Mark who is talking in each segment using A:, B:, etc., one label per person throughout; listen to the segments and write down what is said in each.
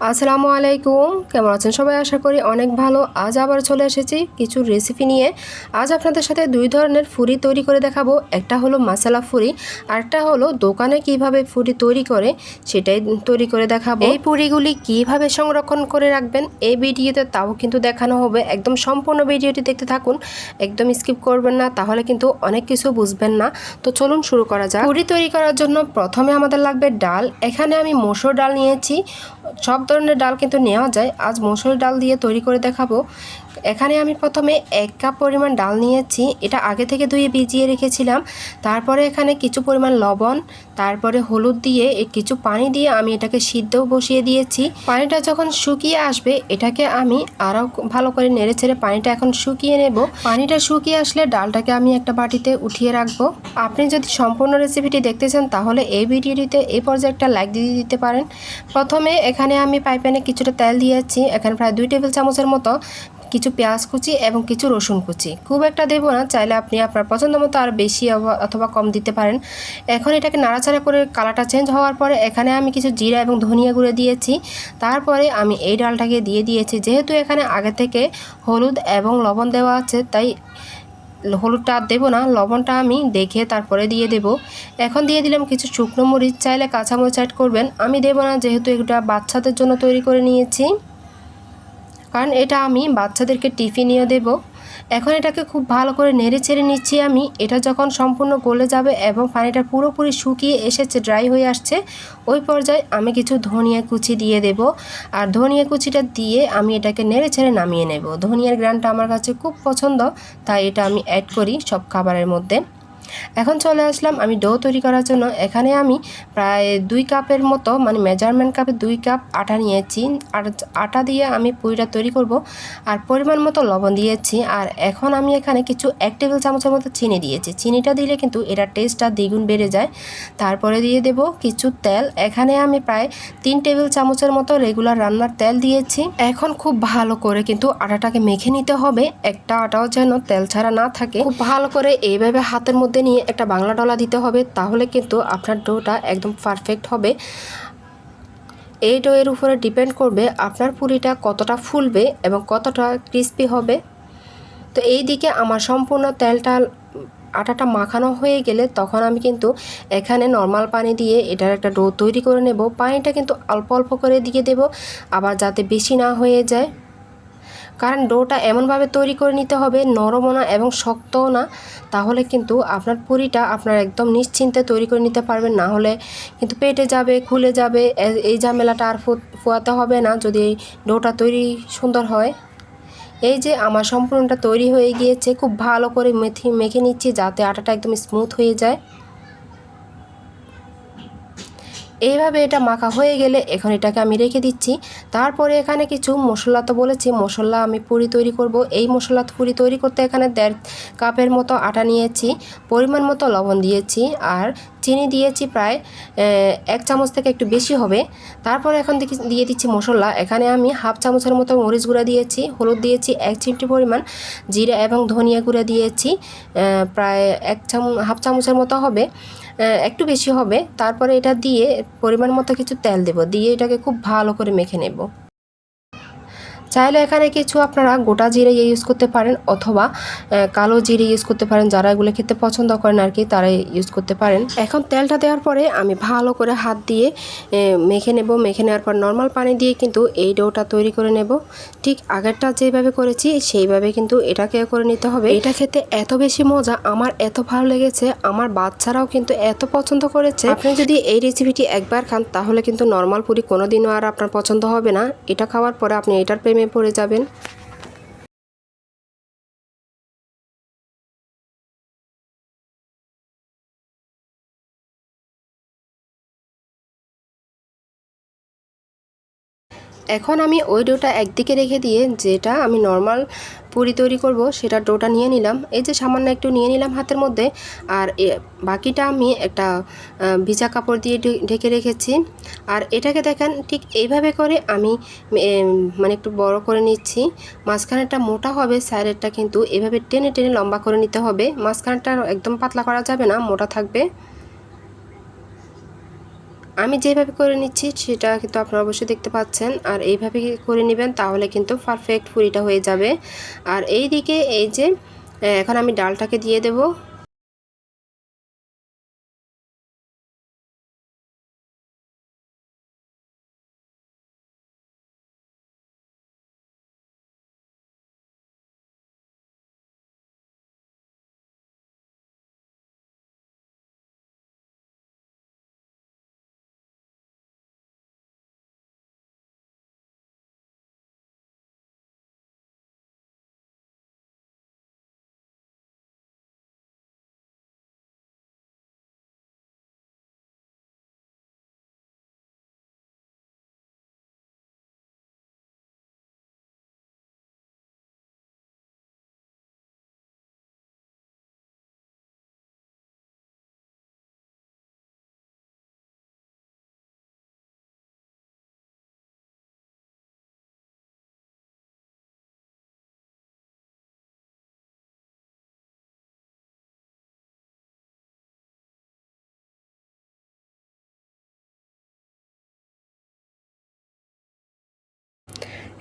A: আসসালামু আলাইকুম। কেমন আছেন সবাই? আশা করি অনেক ভালো। আজ আবার চলে এসেছি কিছু রেসিপি নিয়ে। আজ আপনাদের সাথে দুই ধরনের ফুরি তৈরি করে দেখাবো। একটা হলো মশলা ফুরি আরটা হলো দোকানে কীভাবে ফুরি তৈরি করে সেটাই তৈরি করে দেখাবো। এই পুরিগুলি কীভাবে সংরক্ষণ করে রাখবেন এই ভিডিওতে তাও কিন্তু দেখানো হবে। একদম সম্পূর্ণ ভিডিওটি দেখতে থাকুন। একদম স্কিপ করবেন না তাহলে কিন্তু অনেক কিছু বুঝবেন না। তো চলুন শুরু করা যাক। পুরি তৈরি করার জন্য প্রথমে আমাদের লাগবে ডাল। এখানে আমি মসুর ডাল নিয়েছি। সব ধরনের ডাল কিন্তু নেওয়া যায়। আজ মসুর ডাল দিয়ে তৈরি করে দেখাবো। এখানে আমি প্রথমে এক কাপ পরিমাণ ডাল নিয়েছি, এটা আগে থেকে ধুয়ে ভিজিয়ে রেখেছিলাম। তারপরে এখানে কিছু পরিমাণ লবণ, তারপরে হলুদ দিয়ে কিছু পানি দিয়ে আমি এটাকে সিদ্ধও বসিয়ে দিয়েছি। পানিটা যখন শুকিয়ে আসবে, এটাকে আমি আরও ভালো করে নেড়ে ছেড়ে পানিটা এখন শুকিয়ে নেব। পানিটা শুকিয়ে আসলে ডালটাকে আমি একটা বাটিতে উঠিয়ে রাখব। আপনি যদি সম্পূর্ণ রেসিপিটি দেখতে চান, তাহলে এই ভিডিওটিতে এই পর্যায়ে একটা লাইক দিয়ে দিতে পারেন। প্রথমে এখানে আমি পাইপ্যানে কিছুটা তেল দিয়েছি, এখানে প্রায় দুই টেবিল চামচের মতো কিছু পেঁয়াজ কুচি এবং কিছু রসুন কুচি। খুব একটা দেবো না, চাইলে আপনি আপনার পছন্দ মতো আর বেশি অথবা কম দিতে পারেন। এখন এটাকে নাড়াচাড়া করে কালারটা চেঞ্জ হওয়ার পরে এখানে আমি কিছু জিরা এবং ধনিয়া গুঁড়ো দিয়েছি। তারপরে আমি এই ডালটাকে দিয়ে দিয়েছি। যেহেতু এখানে আগে থেকে হলুদ এবং লবণ দেওয়া আছে, তাই হলুদটা আর দেবো না, লবণটা আমি দেখে তারপরে দিয়ে দেব। এখন দিয়ে দিলাম কিছু শুকনো মরিচ, চাইলে কাঁচামরিচ অ্যাড করবেন। আমি দেবো না, যেহেতু এটা বাচ্চাদের জন্য তৈরি করে নিয়েছি। কারণ এটা আমি বাচ্চাদেরকে টিফিনিও দেব। এখন এটাকে খুব ভালো করে নেড়ে ছেড়ে নিচ্ছি আমি। এটা যখন সম্পূর্ণ গলে যাবে এবং পানিটা পুরোপুরি শুকিয়ে এসেছে ড্রাই হয়ে আসছে, ওই পর্যায়ে আমি কিছু ধনিয়া কুচি দিয়ে দেব। আর ধনিয়া কুচিটা দিয়ে আমি এটাকে নেড়ে ছেড়ে নামিয়ে নেব। ধনিয়ার গ্রানটা আমার কাছে খুব পছন্দ, তাই এটা আমি অ্যাড করি সব খাবারের মধ্যে। এখন চলে আসলাম আমি ডো তৈরি করার জন্য। এখানে আমি প্রায় দুই কাপের মতো মানে মেজারমেন্ট কাপে দুই কাপ আটা নিয়েছি। আর আটা দিয়ে আমি পুরিটা তৈরি করব। আর পরিমাণ মতো লবণ দিয়েছি। আর এখন আমি এখানে কিছু এক টেবিল চামচের মতো চিনি দিয়েছি। চিনিটা দিলে কিন্তু এটা টেস্টটা দ্বিগুণ বেড়ে যায়। তারপরে দিয়ে দেব কিছু তেল। এখানে আমি প্রায় তিন টেবিল চামচের মতো রেগুলার রান্নার তেল দিয়েছি। এখন খুব ভালো করে কিন্তু আটাটাকে মেখে নিতে হবে। একটা আটাও যেন তেল ছাড়া না থাকে। খুব ভালো করে এইভাবে হাতের মধ্যে নিয়ে একটা বাংলা ডলা দিতে হবে, তাহলে কিন্তু আপনার ডোটা একদম পারফেক্ট হবে। এই ডোয়ের উপরে ডিপেন্ড করবে আপনার পুরিটা কতটা ফুলবে এবং কতটা ক্রিস্পি হবে। তো এই দিকে আমার সম্পূর্ণ তেলটা আটাটা মাখানো হয়ে গেলে তখন আমি কিন্তু এখানে নর্মাল পানি দিয়ে এটার একটা ডো তৈরি করে নেব। পানিটা কিন্তু অল্প অল্প করে দিয়ে দেব, আবার যাতে বেশি না হয়ে যায়। কারণ ডোটা এমনভাবে তৈরি করে নিতে হবে, নরমও না এবং শক্তও না, তাহলে কিন্তু আপনার পুরিটা আপনার একদম নিশ্চিন্তে তৈরি করে নিতে পারবেন। না হলে কিন্তু পেটে যাবে, খুলে যাবে এই ঝামেলাটা আর ফুয়াতে হবে না যদি এই ডোটা তৈরি সুন্দর হয়। এই যে আমার সম্পূর্ণটা তৈরি হয়ে গিয়েছে, খুব ভালো করে মেথি, মেখে নিচ্ছি যাতে আটাটা একদম স্মুথ হয়ে যায়। এইভাবে এটা মাখা হয়ে গেলে এখন এটাকে আমি রেখে দিচ্ছি। তারপরে এখানে কিছু মশলা তো বলেছি, মশলা আমি পুরি তৈরি করব। এই মশলা পুরি তৈরি করতে এখানে দেড় কাপের মতো আটা নিয়েছি, পরিমাণ মতো লবণ দিয়েছি আর চিনি দিয়েছি প্রায় এক চামচ থেকে একটু বেশি হবে। তারপরে এখন দিয়ে দিচ্ছি মশলা। এখানে আমি হাফ চামচের মতো মরিচ গুঁড়া দিয়েছি, হলুদ দিয়েছি, এক চিমটি পরিমাণ জিরা এবং ধনিয়া গুঁড়া দিয়েছি প্রায় এক চামচ হাফ চামচের মতো হবে। একটু বেশি হবে। তারপরে এটা দিয়ে পরিমাণ মতো কিছু তেল দেব। দিয়ে এটাকে খুব ভালো করে মেখে নেব। চাইলে এখানে কিছু আপনারা গোটা জিরে ইউজ করতে পারেন অথবা কালো জিরে ইউজ করতে পারেন। যারা এগুলো খেতে পছন্দ করেন আর কি তারা ইউজ করতে পারেন। এখন তেলটা দেওয়ার পরে আমি ভালো করে হাত দিয়ে মেখে নেব। মেখে নেওয়ার পর নর্মাল পানি দিয়ে কিন্তু এই ডোটা তৈরি করে নেব। ঠিক আগেরটা যেভাবে করেছি, সেইভাবে কিন্তু এটাকে করে নিতে হবে। এটা খেতে এত বেশি মজা, আমার এত ভালো লেগেছে। আমার বাচ্চারাও কিন্তু এত পছন্দ করেছে। আপনি যদি এই রেসিপিটি একবার খান, তাহলে কিন্তু নর্মাল পুরি কোনোদিনও আর আপনার পছন্দ হবে না। এটা খাওয়ার পরে আপনি এটার পড়ে যাবেন। এখন আমি ওই ডোটা একদিকে রেখে দিয়ে যেটা আমি নর্মাল পুরি তৈরি করব, সেটা ডোটা নিয়ে নিলাম। এই যে সামান্য একটু নিয়ে নিলাম হাতের মধ্যে, আর বাকিটা আমি একটা ভিজা কাপড় দিয়ে ঢেকে রেখেছি। আর এটাকে দেখেন, ঠিক এইভাবে করে আমি মানে একটু বড় করে নিচ্ছি। মাঝখানেরটা মোটা হবে, সাইডেরটা কিন্তু এভাবে টেনে টেনে লম্বা করে নিতে হবে। মাঝখানেরটা একদম পাতলা করা যাবে না, মোটা থাকবে। আমি যেভাবে করে নিচ্ছি, সেটা কিন্তু আপনারা অবশ্যই দেখতে পাচ্ছেন। আর এইভাবে করে নেবেন, তাহলে কিন্তু পারফেক্ট ফুরিটা হয়ে যাবে। আর এই দিকে এই যে এখন আমি ডালটাকে দিয়ে দেব।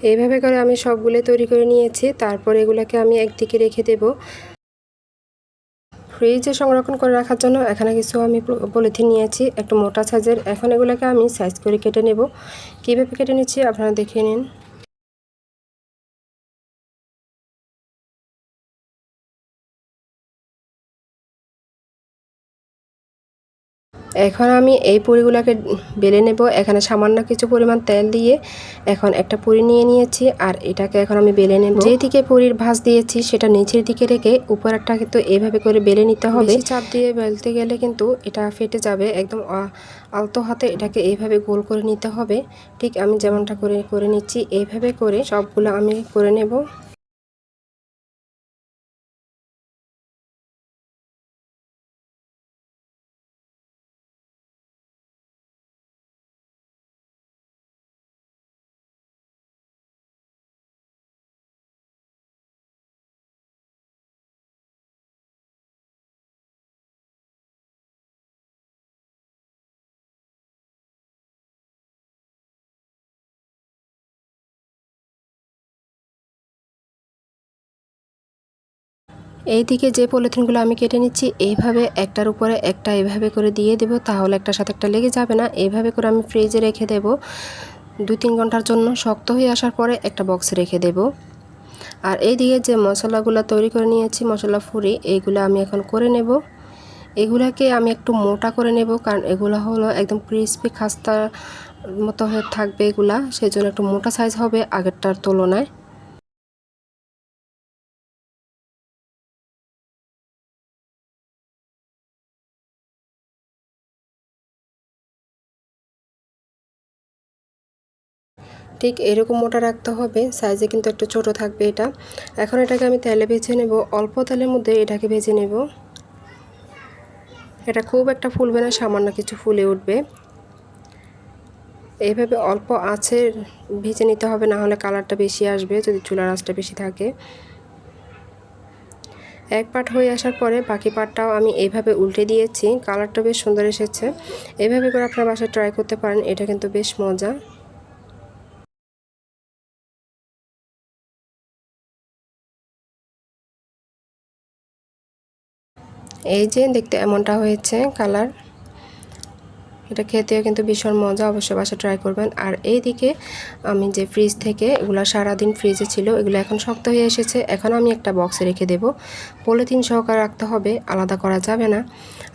A: এইভাবে করে আমি সবগুলো তৈরি করে নিয়েছি। তারপর এগুলোকে আমি একদিকে রেখে দেব। ফ্রিজে সংরক্ষণ করে রাখার জন্য এখানে কিছু আমি পলিথিন নিয়েছি, একটু মোটা সাইজের। এখন এগুলোকে আমি সাইজ করে কেটে নেব। কীভাবে কেটে নিচ্ছি আপনারা দেখে নিন। এখন আমি এই পুরিগুলোকে বেলে নেব। এখানে সামান্য কিছু পরিমাণ তেল দিয়ে এখন একটা পুরি নিয়ে নিয়েছি আর এটাকে এখন আমি বেলে নেব। যে দিকে পুরির ভাঁজ দিয়েছি সেটা নিচের দিকে রেখে উপরেরটা কিন্তু এইভাবে করে বেলে নিতে হবে। চাপ দিয়ে বেলতে গেলে কিন্তু এটা ফেটে যাবে একদম আলতো হাতে। এটাকে এইভাবে গোল করে নিতে হবে। ঠিক আমি যেমনটা করে করে নিচ্ছি এইভাবে করে সবগুলো আমি করে নেব। এই দিকে যে পলিথিনগুলো আমি কেটে নিচ্ছি, এইভাবে একটার উপরে একটা এভাবে করে দিয়ে দেব, তাহলে একটার সাথে একটা লেগে যাবে না। এইভাবে করে আমি ফ্রিজে রেখে দেব। দুই তিন ঘণ্টার জন্য শক্ত হয়ে আসার পরে একটা বক্সে রেখে দেব। আর এই দিকে যে মশলাগুলো তৈরি করে নিয়েছি, মশলা ফুরি এইগুলো আমি এখন করে নেব। এগুলাকে আমি একটু মোটা করে নেব, কারণ এগুলো হলো একদম ক্রিসপি খাস্তার মতো হয়ে থাকবে এগুলা। সেই জন্য একটু মোটা সাইজ হবে আগেরটার তুলনায়। ঠিক এরকম মোটা রাখতে হবে। সাইজে কিন্তু একটু ছোট থাকবে এটা। এখন এটাকে আমি তেলে ভেজে নেব। অল্প তেলের মধ্যে এটাকে ভেজে নেব। এটা খুব একটা ফুলবে না, সামান্য কিছু ফুলে উঠবে। এইভাবে অল্প আছে ভেজে নিতে হবে, না হলে কালারটা বেশি আসবে যদি চুলার আঁচটা বেশি থাকে। এক পাট হয়ে আসার পরে বাকি পাটটাও আমি এইভাবে উল্টে দিয়েছি। কালারটা বেশ সুন্দর এসেছে। এভাবে করে আপনার বাসায় ট্রাই করতে পারেন, এটা কিন্তু বেশ মজা। এই যে দেখতে এমনটা হয়েছে, কালার। এটা খেতেও কিন্তু ভীষণ মজা, অবশ্যই বাসা ট্রাই করবেন। আর এই দিকে আমি যে ফ্রিজ থেকে, এগুলো সারাদিন ফ্রিজে ছিল, এগুলো এখন শক্ত হয়ে এসেছে। এখন আমি একটা বক্সে রেখে দেব। পলিথিন সহকারে রাখতে হবে, আলাদা করা যাবে না।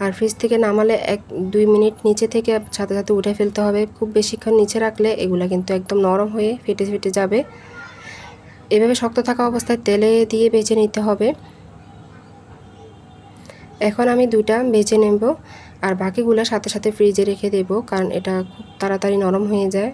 A: আর ফ্রিজ থেকে নামালে এক, দুই মিনিট নিচে থেকে সাথে সাথে উঠে ফেলতে হবে। খুব বেশিক্ষণ নিচে রাখলে এগুলো কিন্তু একদম নরম হয়ে ফেটে ফেটে যাবে। এভাবে শক্ত থাকা অবস্থায় তেলে দিয়ে বেছে নিতে হবে। এখন আমি দুটা বেছে নেব, আর বাকিগুলো সাথে সাথে ফ্রিজে রেখে দেব, কারণ এটা খুব তাড়াতাড়ি নরম হয়ে যায়।